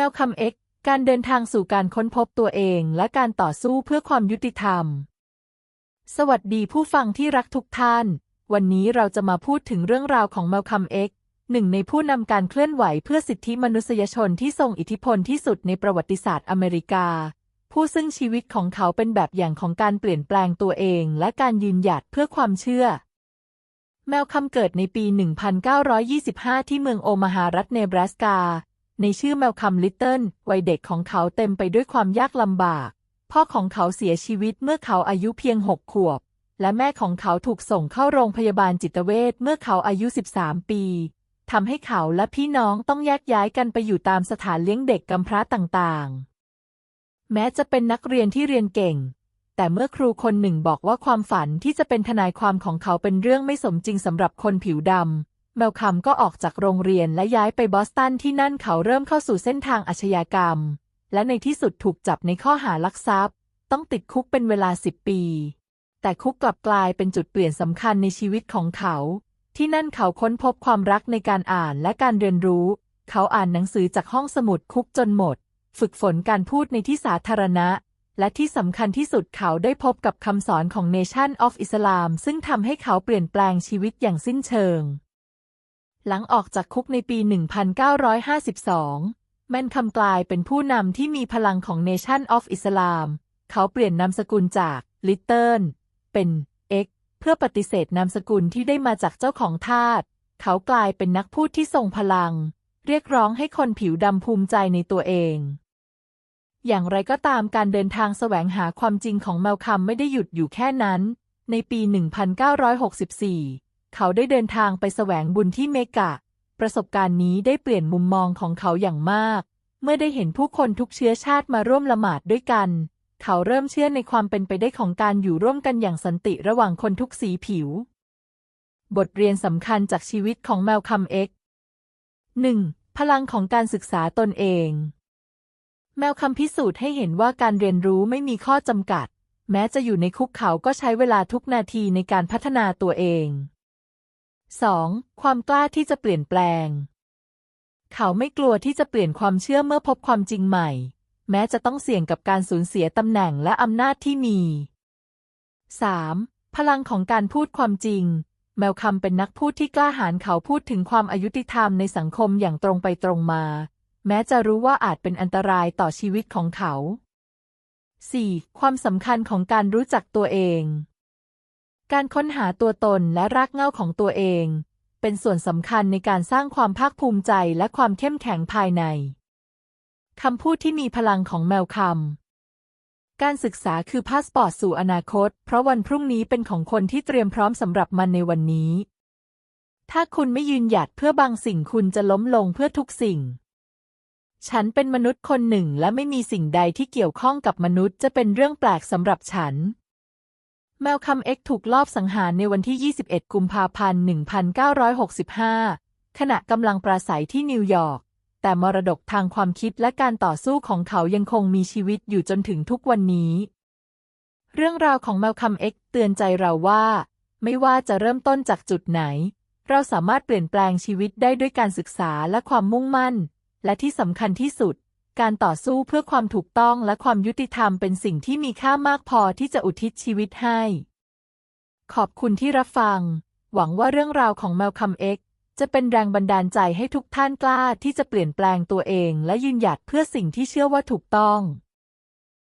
แมวคัมเอ็กการเดินทางสู่การค้นพบตัวเองและการต่อสู้เพื่อความยุติธรรม สวัสดีผู้ฟังที่รักทุกท่าน วันนี้เราจะมาพูดถึงเรื่องราวของแมวคัมเอ็กหนึ่งในผู้นำการเคลื่อนไหวเพื่อสิทธิมนุษยชนที่ทรงอิทธิพลที่สุดในประวัติศาสตร์อเมริกา ผู้ซึ่งชีวิตของเขาเป็นแบบอย่างของการเปลี่ยนแปลงตัวเองและการยืนหยัดเพื่อความเชื่อ แมวคัมเกิดในปี 1925 ที่เมืองโอมาฮารัฐเนบราสกา ในชื่อแมวคัมลิตเติลวัยเด็กของเขาเต็มไปด้วยความยากลำบาก พ่อของเขาเสียชีวิตเมื่อเขาอายุเพียงหกขวบ และแม่ของเขาถูกส่งเข้าโรงพยาบาลจิตเวชเมื่อเขาอายุ 13 ปีทำให้เขาและพี่น้องต้องแยกย้ายกันไปอยู่ตามสถานเลี้ยงเด็กกำพร้าต่างๆ แม้จะเป็นนักเรียนที่เรียนเก่ง แต่เมื่อครูคนหนึ่งบอกว่าความฝันที่จะเป็นทนายความของเขาเป็นเรื่องไม่สมจริงสำหรับคนผิวดำ แมวคัมก็ออกจากโรงเรียนและย้ายไปบอสตันที่นั่นเขาเริ่มเข้าสู่เส้นทางอาชญากรรม และในที่สุดถูกจับในข้อหาลักทรัพย์ ต้องติดคุกเป็นเวลาสิบปี แต่คุกกลับกลายเป็นจุดเปลี่ยนสำคัญในชีวิตของเขา ที่นั่นเขาค้นพบความรักในการอ่านและการเรียนรู้ เขาอ่านหนังสือจากห้องสมุดคุกจนหมด ฝึกฝนการพูดในที่สาธารณะ และที่สำคัญที่สุดเขาได้พบกับคำสอนของ Nation of Islam ซึ่งทำให้เขาเปลี่ยนแปลงชีวิตอย่างสิ้นเชิง หลังออกจากคุกในปี 1952 แมนคำกลายเป็นผู้นำที่มีพลังของ Nation of Islam เขาเปลี่ยนนามสกุลจาก Little เป็น X เพื่อปฏิเสธนามสกุลที่ได้มาจากเจ้าของทาส เขากลายเป็นนักพูดที่ทรงพลัง เรียกร้องให้คนผิวดำภูมิใจในตัวเอง อย่างไรก็ตามการเดินทางแสวงหาความจริงของแมลคัมไม่ได้หยุดอยู่แค่นั้น ในปี 1964 เขาได้เดินทางไปแสวงบุญที่เมกะ ประสบการณ์นี้ได้เปลี่ยนมุมมองของเขาอย่างมาก เมื่อได้เห็นผู้คนทุกเชื้อชาติมาร่วมละหมาดด้วยกัน เขาเริ่มเชื่อในความเป็นไปได้ของการอยู่ร่วมกันอย่างสันติระหว่างคนทุกสีผิว บทเรียนสำคัญจากชีวิตของแมลคัมเอ็ก 1. พลังของการศึกษาตนเอง แมวคำพิสูจน์ให้เห็นว่าการเรียนรู้ไม่มีข้อจำกัด แม้จะอยู่ในคุกเขาก็ใช้เวลาทุกนาทีในการพัฒนาตัวเอง 2. ความกล้าที่จะเปลี่ยนแปลง เขาไม่กลัวที่จะเปลี่ยนความเชื่อเมื่อพบความจริงใหม่ แม้จะต้องเสี่ยงกับการสูญเสียตำแหน่งและอำนาจที่มี 3. พลังของการพูดความจริง แมวคำเป็นนักพูดที่กล้าหาญเขาพูดถึงความอายุติธรรมในสังคมอย่างตรงไปตรงมา แม้จะรู้ว่าอาจเป็นอันตรายต่อชีวิตของเขา 4. ความสำคัญของการรู้จักตัวเอง การค้นหาตัวตนและรากเหง้าของตัวเอง เป็นส่วนสำคัญในการสร้างความภาคภูมิใจและความเข้มแข็งภายในคำพูดที่มีพลังของแมวคำการศึกษาคือพาสปอร์ตสู่อนาคต เพราะวันพรุ่งนี้เป็นของคนที่เตรียมพร้อมสำหรับมันในวันนี้ ถ้าคุณไม่ยืนหยัดเพื่อบางสิ่งคุณจะล้มลงเพื่อทุกสิ่ง ฉันเป็นมนุษย์คนหนึ่งและไม่มีสิ่งใดที่เกี่ยวข้องกับมนุษย์จะเป็นเรื่องแปลกสำหรับฉัน แมลคัมเอ็กถูกลอบสังหารในวันที่ 21 กุมภาพันธ์ 1965 ขณะกำลังปราศัยที่นิวยอร์ก แต่มรดกทางความคิดและการต่อสู้ของเขายังคงมีชีวิตอยู่จนถึงทุกวันนี้ เรื่องราวของแมลคัมเอ็กเตือนใจเราว่า ไม่ว่าจะเริ่มต้นจากจุดไหน เราสามารถเปลี่ยนแปลงชีวิตได้ด้วยการศึกษาและความมุ่งมั่น และที่สำคัญที่สุด การต่อสู้เพื่อความถูกต้องและความยุติธรรมเป็นสิ่งที่มีค่ามากพอที่จะอุทิศชีวิตให้ ขอบคุณที่รับฟัง หวังว่าเรื่องราวของแมวคัมเอ็กจะเป็นแรงบันดาลใจให้ทุกท่านกล้าที่จะเปลี่ยนแปลงตัวเองและยืนหยัดเพื่อสิ่งที่เชื่อว่าถูกต้อง